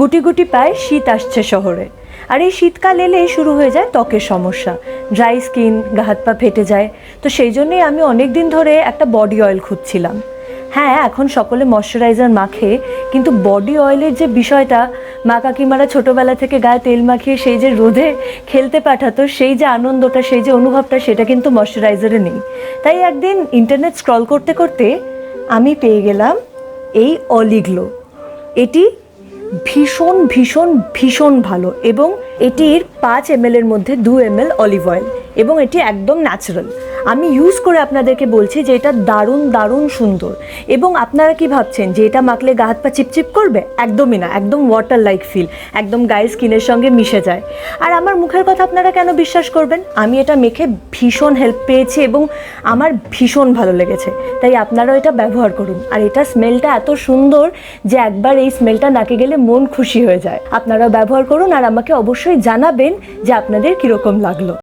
গুটি গুটি পায় শীত আসছে শহরে। আর এই শীতকাল এলে শুরু হয়ে যায় ত্বকের সমস্যা। ড্রাই স্কিন, গা হাত পা ফেটে যায়। তো সেই জন্যই আমি অনেক দিন ধরে একটা বডি অয়েল খুঁজছিলাম। হ্যাঁ এখন সকলে ময়শ্চারাইজার মাখে, কিন্তু বডি অয়েলের যে বিষয়টা, মা কাকিমারা ছোটোবেলা থেকে গায়ে তেল মাখিয়ে সেই যে রোদে খেলতে পাঠাতো, সেই যে আনন্দটা, সেই যে অনুভবটা, সেটা কিন্তু ময়শ্চারাইজারে নেই। তাই একদিন ইন্টারনেট স্ক্রল করতে করতে আমি পেয়ে গেলাম এই অলিগ্লো। এটি ভীষণ ভীষণ ভীষণ ভালো এবং এটির পাঁচ এম এর মধ্যে দু এম এল অলিভ অয়েল এবং এটি একদম ন্যাচারাল আমি ইউজ করে আপনাদেরকে বলছি যে এটা দারুণ দারুণ সুন্দর। এবং আপনারা কি ভাবছেন যে এটা মাখলে গা হাত পা চিপচিপ করবে? একদমই না, একদম ওয়াটার লাইক ফিল একদম গায়ে স্কিনের সঙ্গে মিশে যায়। আর আমার মুখের কথা আপনারা কেন বিশ্বাস করবেন? আমি এটা মেখে ভীষণ হেল্প পেয়েছি এবং আমার ভীষণ ভালো লেগেছে। তাই আপনারাও এটা ব্যবহার করুন। আর এটা স্মেলটা এত সুন্দর যে একবার এই স্মেলটা নাকে গেলে মন খুশি হয়ে যায়। আপনারাও ব্যবহার করুন আর আমাকে অবশ্যই জানাবেন যে আপনাদের কীরকম লাগল।